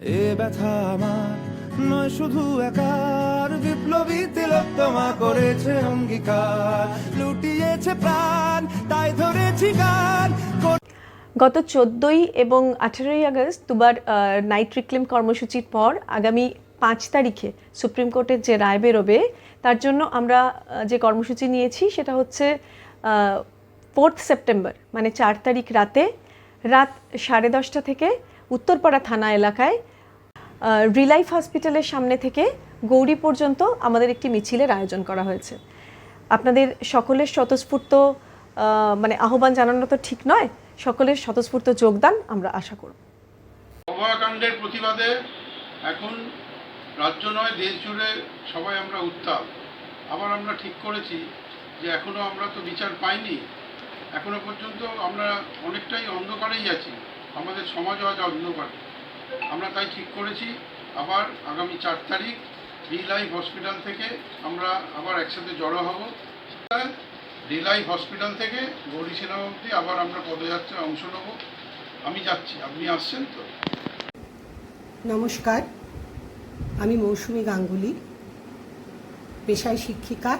এ ব্যথা আমার। নয় শুধু একার। বিপ্লবী তিলোত্তমা করেছে অঙ্গীকার। লুটিয়েছে প্রাণ, তাই ধরেছি গান। গত চোদ্দোই এবং আঠেরোই আগস্ট দুবার নাইট রিক্লেম কর্মসূচির পর আগামী পাঁচ তারিখে সুপ্রিম কোর্টের যে রায় বেরোবে, তার জন্য আমরা যে কর্মসূচি নিয়েছি সেটা হচ্ছে ফোর্থ সেপ্টেম্বর মানে চার তারিখ রাতে, রাত সাড়ে দশটা থেকে উত্তরপাড়া থানা এলাকায় রিলাইফ হসপিটালের সামনে থেকে গৌরী পর্যন্ত আমাদের একটি মিছিলের আয়োজন করা হয়েছে। আপনাদের সকলের স্বতঃস্ফূর্ত মানে আহ্বান জানানো তো ঠিক নয়, সকলের স্বতঃস্ফূর্ত যোগদান আমরা আশা করব। অভয়াকাণ্ডের প্রতিবাদে এখন রাজ্য নয়, দেশ জুড়ে সবাই আমরা উত্তাপ আবার আমরা ঠিক করেছি যে এখনও আমরা তো বিচার পাইনি। এখনও পর্যন্ত আমরা অনেকটাই অন্ধকারেই আছি। আমাদের সমাজও আজ অন্ধকার। আমরা তাই ঠিক করেছি। আবার আগামী চার তারিখ রিলাইফ হসপিটাল থেকে আমরা আবার একসাথে জড়ো হব। রিলাইফ হসপিটাল থেকে গৌরী সিনেমা আবার আমরা পদযাত্রায় অংশ নেব। আমি যাচ্ছি। আপনি আসছেন তো? নমস্কার। আমি মৌসুমী গাঙ্গুলি, পেশায় শিক্ষিকা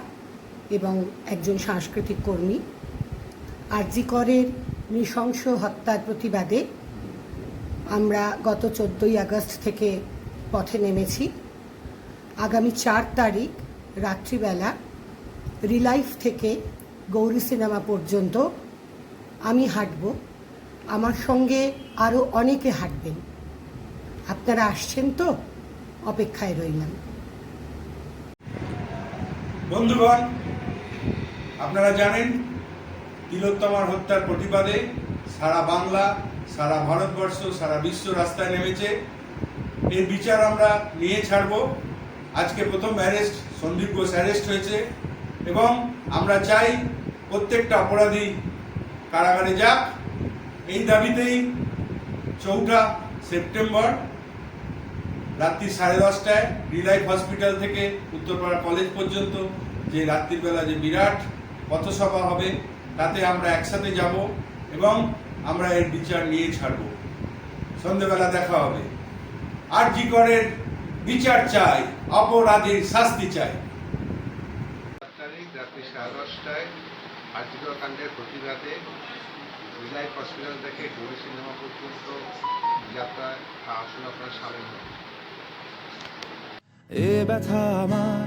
এবং একজন সাংস্কৃতিক কর্মী। আরজি করের নৃশংস হত্যার প্রতিবাদে আমরা গত চোদ্দোই আগস্ট থেকে পথে নেমেছি। আগামী চার তারিখ রাত্রিবেলা রিলাইফ থেকে গৌরী সিনেমা পর্যন্ত আমি হাঁটব। আমার সঙ্গে আরও অনেকে হাঁটবেন। আপনারা আসছেন তো? অপেক্ষায় রইলাম। বন্ধুগণ, আপনারা জানেন তিলোত্তমার হত্যার প্রতিবাদে সারা বাংলা সারা ভারতবর্ষ, সারা বিশ্ব রাস্তায় নেমেছে। এর বিচার আমরা নিয়ে ছাড়ব। আজকে প্রথম অ্যারেস্ট সন্দীপ ঘোষ অ্যারেস্ট হয়েছে এবং আমরা চাই প্রত্যেকটা অপরাধী কারাগারে যাক। এই দাবিতেই চৌঠা সেপ্টেম্বর রাত্রি সাড়ে দশটায় রিলাইফ হসপিটাল থেকে উত্তরপাড়া কলেজ পর্যন্ত যে রাত্রিবেলা যে বিরাট পথসভা হবে, তাতে আমরা একসাথে যাব এবং আমরা এর বিচার নিয়ে ছাড়ব। সন্ধেবেলা দেখা হবে। আর জি করের বিচার চাই অপরাধীর শাস্তি চাই। রাত্রি সাড়ে দশটায় আর্জিকর কাণ্ডের প্রতিবাদে রিলাইফ হসপিটাল থেকে গৌরী সিনেমা পর্যন্ত যাত্রায় আসুন আপনার সামিল হন এ ব্যথা আমার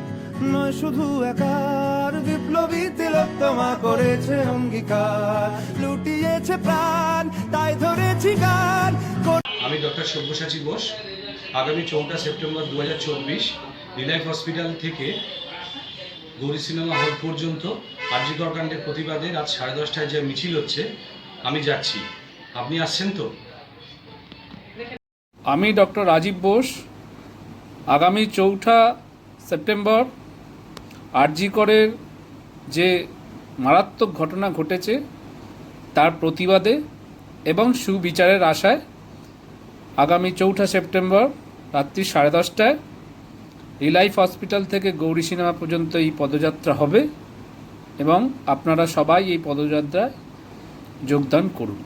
নয় শুধু একার। বিপ্লবী তিলোত্তমা করেছে অঙ্গীকার। লুটিয়েছে প্রাণ তাই ধরেছি গান। আমি ডক্টর সব্যসাচী বোস। আগামী চৌঠা সেপ্টেম্বর দু হাজার চব্বিশ রিলাইফ হসপিটাল থেকে গৌরী সিনেমা হল পর্যন্ত আর্যিকর কাণ্ডের প্রতিবাদে রাত সাড়ে দশটায় যে মিছিল হচ্ছে আমি যাচ্ছি। আপনি আসছেন তো? আমি ডক্টর রাজীব বোস। আগামী চৌঠা সেপ্টেম্বর আরজি করের যে মারাত্মক ঘটনা ঘটেছে তার প্রতিবাদে এবং সুবিচারের আশায় আগামী চৌঠা সেপ্টেম্বর রাত্রি সাড়ে দশটায় রিলাইফ হসপিটাল থেকে গৌরী সিনেমা পর্যন্ত এই পদযাত্রা হবে এবং আপনারা সবাই এই পদযাত্রায় যোগদান করুন।